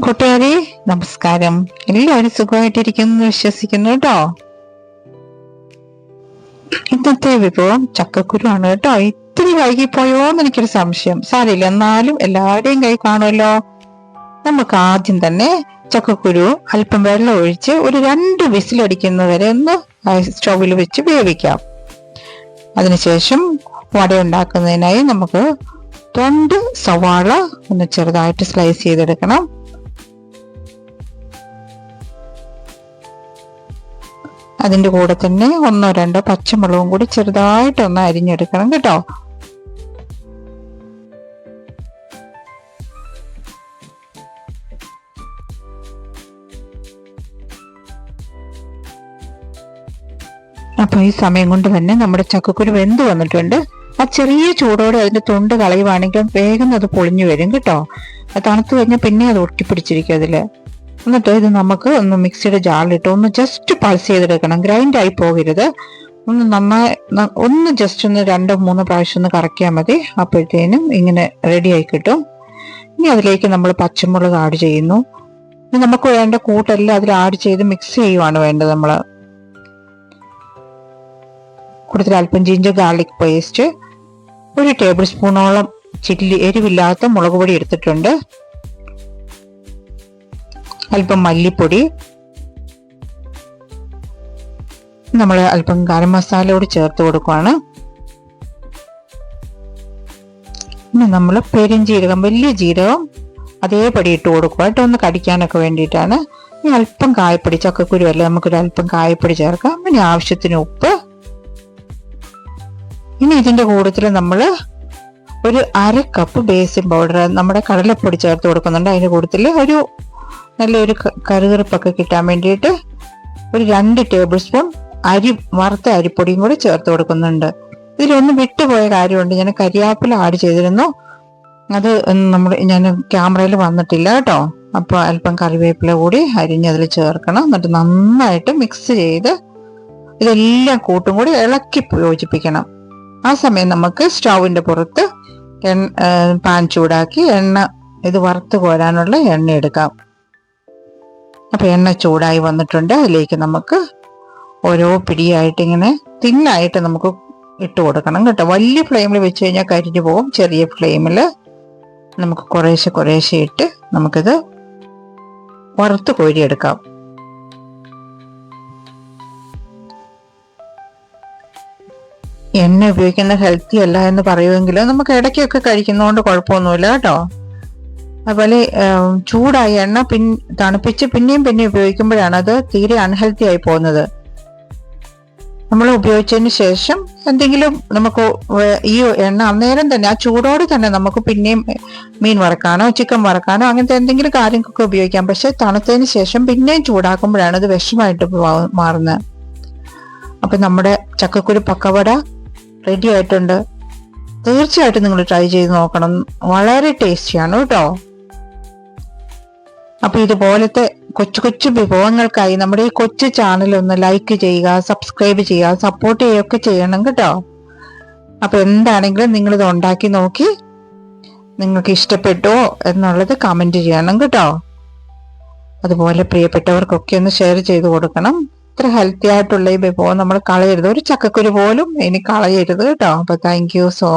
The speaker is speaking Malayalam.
കൂട്ടുകാരെ നമസ്കാരം. എല്ലാവരും സുഖമായിട്ടിരിക്കുന്നു വിശ്വസിക്കുന്നു കേട്ടോ. ഇന്നത്തെ വിഭവം ചക്കക്കുരു ആണ് കേട്ടോ. ഇത്തിരി വൈകിപ്പോയോ എന്ന് എനിക്കൊരു സംശയം. സാരില്ല എന്നാലും എല്ലാവരുടെയും കൈ കാണുമല്ലോ. നമുക്ക് ആദ്യം തന്നെ ചക്കക്കുരു അല്പം വെള്ളം ഒഴിച്ച് ഒരു രണ്ട് വിസിലടിക്കുന്നവരെ ഒന്ന് സ്റ്റൗവിൽ വെച്ച് വേവിക്കാം. അതിനുശേഷം വട ഉണ്ടാക്കുന്നതിനായി നമുക്ക് രണ്ട് സവാള ഒന്ന് ചെറുതായിട്ട് സ്ലൈസ് ചെയ്തെടുക്കണം. അതിന്റെ കൂടെ തന്നെ ഒന്നോ രണ്ടോ പച്ചമുളകും കൂടി ചെറുതായിട്ടൊന്ന് അരിഞ്ഞെടുക്കണം കേട്ടോ. അപ്പൊ ഈ സമയം കൊണ്ട് തന്നെ നമ്മുടെ ചക്കക്കുരു വെന്ത് വന്നിട്ടുണ്ട്. ആ ചെറിയ ചൂടോടെ അതിന്റെ തൊണ്ട് കളയുവാണെങ്കിൽ വേഗം അത് പൊളിഞ്ഞു വരും കേട്ടോ. തണുത്ത് കഴിഞ്ഞാൽ പിന്നെ അത് ഒട്ടിപ്പിടിച്ചിരിക്കും അതിൽ. എന്നിട്ട് ഇത് നമുക്ക് ഒന്ന് മിക്സിയുടെ ജാറിലിട്ട് ഒന്ന് ജസ്റ്റ് പൾസ് ചെയ്തെടുക്കണം. ഗ്രൈൻഡ് ആയി പോകരുത്. ഒന്ന് നന്നായി ഒന്ന് ജസ്റ്റ് ഒന്ന് രണ്ടോ മൂന്നോ പ്രാവശ്യം ഒന്ന് കറക്കിയാൽ മതി. അപ്പോഴത്തേനും ഇങ്ങനെ റെഡിയായി കിട്ടും. ഇനി അതിലേക്ക് നമ്മൾ പച്ചമുളക് ആഡ് ചെയ്യുന്നു. ഇനി നമുക്ക് വേണ്ട കൂട്ടെല്ലാം അതിൽ ആഡ് ചെയ്ത് മിക്സ് ചെയ്യുവാണ് വേണ്ടത് നമ്മൾ. കൂടുതൽ അല്പം ജിഞ്ചർ ഗാർലിക് പേസ്റ്റ് ഒരു ടേബിൾ സ്പൂണോളം ചില്ലി എരിവില്ലാത്ത മുളക് പൊടി എടുത്തിട്ടുണ്ട്. അല്പം മല്ലിപ്പൊടി. നമ്മൾ അല്പം ഗരം മസാല കൂടി ചേർത്ത് കൊടുക്കുവാണ്. പിന്നെ നമ്മൾ പെരുംജീരകം വലിയ ജീരകം അതേപടി ഇട്ട് കൊടുക്കുക കേട്ടോ. ഒന്ന് കടിക്കാനൊക്കെ വേണ്ടിയിട്ടാണ്. ഇനി അല്പം കായപ്പൊടി ചക്കക്കുരു അല്ലേ? നമുക്കൊരു അല്പം കായപ്പൊടി ചേർക്കാം. പിന്നെ ആവശ്യത്തിന് ഉപ്പ്. ഇനി ഇതിന്റെ കൂട്ടത്തിൽ നമ്മൾ ഒരു അര കപ്പ് ബേസിൻ പൗഡർ നമ്മുടെ കടലപ്പൊടി ചേർത്ത് കൊടുക്കുന്നുണ്ട്. അതിന്റെ കൂട്ടത്തിൽ ഒരു നല്ലൊരു കറുകറുപ്പൊക്കെ കിട്ടാൻ വേണ്ടിയിട്ട് ഒരു രണ്ട് ടേബിൾ സ്പൂൺ അരി വറുത്ത അരിപ്പൊടിയും കൂടി ചേർത്ത് കൊടുക്കുന്നുണ്ട്. ഇതിലൊന്ന് വിട്ടുപോയ കാര്യമുണ്ട്. ഞാൻ കരിയാപ്പില ആഡ് ചെയ്തിരുന്നു. അത് നമ്മൾ ഞാൻ ക്യാമറയിൽ വന്നിട്ടില്ല കേട്ടോ. അപ്പോൾ അല്പം കറിവേപ്പില കൂടി അരിഞ്ഞതിൽ ചേർക്കണം. എന്നിട്ട് നന്നായിട്ട് മിക്സ് ചെയ്ത് ഇതെല്ലാം കൂട്ടും കൂടി ഇളക്കി യോജിപ്പിക്കണം. ആ സമയം നമുക്ക് സ്റ്റൗവിന്റെ പുറത്ത് പാൻ ചൂടാക്കി എണ്ണ ഇത് വറുത്ത് കോരാനുള്ള എണ്ണ എടുക്കാം. അപ്പൊ എണ്ണ ചൂടായി വന്നിട്ടുണ്ട്. അതിലേക്ക് നമുക്ക് ഓരോ പിടിയായിട്ട് ഇങ്ങനെ തിന്നായിട്ട് നമുക്ക് ഇട്ട് കൊടുക്കണം കേട്ടോ. വലിയ ഫ്ലെയിമിൽ വെച്ച് കഴിഞ്ഞാൽ കരിഞ്ഞു പോകും. ചെറിയ ഫ്ലെയിമിൽ നമുക്ക് കുറേശ്ശെ കുറേശ്ശെ ഇട്ട് നമുക്കിത് വറുത്ത് കോരിയെടുക്കാം. എണ്ണ ഉപയോഗിക്കുന്ന ഹെൽത്തി അല്ല എന്ന് പറയുമെങ്കിലും? നമുക്ക് ഇടയ്ക്കൊക്കെ കഴിക്കുന്നതുകൊണ്ട് കുഴപ്പമൊന്നുമില്ല കേട്ടോ. അതുപോലെ ചൂടായ എണ്ണ പിൻ തണുപ്പിച്ച് പിന്നെയും പിന്നെയും ഉപയോഗിക്കുമ്പോഴാണ് അത് തീരെ അൺഹെൽത്തി ആയി പോകുന്നത്. നമ്മൾ ഉപയോഗിച്ചതിന് ശേഷം എന്തെങ്കിലും നമുക്ക് ഈ എണ്ണ അന്നേരം തന്നെ ആ ചൂടോട് തന്നെ നമുക്ക് പിന്നെയും മീൻ വറക്കാനോ ചിക്കൻ വറക്കാനോ അങ്ങനത്തെ എന്തെങ്കിലും കാര്യങ്ങൾക്കൊക്കെ ഉപയോഗിക്കാം. പക്ഷെ തണുത്തതിന് ശേഷം പിന്നെയും ചൂടാക്കുമ്പോഴാണ് അത് വിഷമായിട്ട് മാറുന്നത്. അപ്പൊ നമ്മുടെ ചക്കക്കുരു പക്കവട റെഡി ആയിട്ടുണ്ട്. തീർച്ചയായിട്ടും നിങ്ങൾ ട്രൈ ചെയ്ത് നോക്കണം. വളരെ ടേസ്റ്റിയാണ് കേട്ടോ. അപ്പൊ ഇതുപോലത്തെ കൊച്ചു കൊച്ചു വിഭവങ്ങൾക്കായി നമ്മുടെ ഈ കൊച്ചു ചാനൽ ഒന്ന് ലൈക്ക് ചെയ്യുക സബ്സ്ക്രൈബ് ചെയ്യുക സപ്പോർട്ട് ചെയ്യുകയൊക്കെ ചെയ്യണം കേട്ടോ. അപ്പൊ എന്താണെങ്കിലും നിങ്ങൾ ഇത് ഉണ്ടാക്കി നോക്കി നിങ്ങൾക്ക് ഇഷ്ടപ്പെട്ടോ എന്നുള്ളത് കമന്റ് ചെയ്യണം കേട്ടോ. അതുപോലെ പ്രിയപ്പെട്ടവർക്കൊക്കെ ഒന്ന് ഷെയർ ചെയ്ത് കൊടുക്കണം. ഇത്ര ഹെൽത്തി ആയിട്ടുള്ള ഈ വിഭവം നമ്മൾ കളയരുത്. ഒരു ചക്കക്കുരു പോലും ഇനി കളയരുത് കേട്ടോ. അപ്പൊ താങ്ക് സോ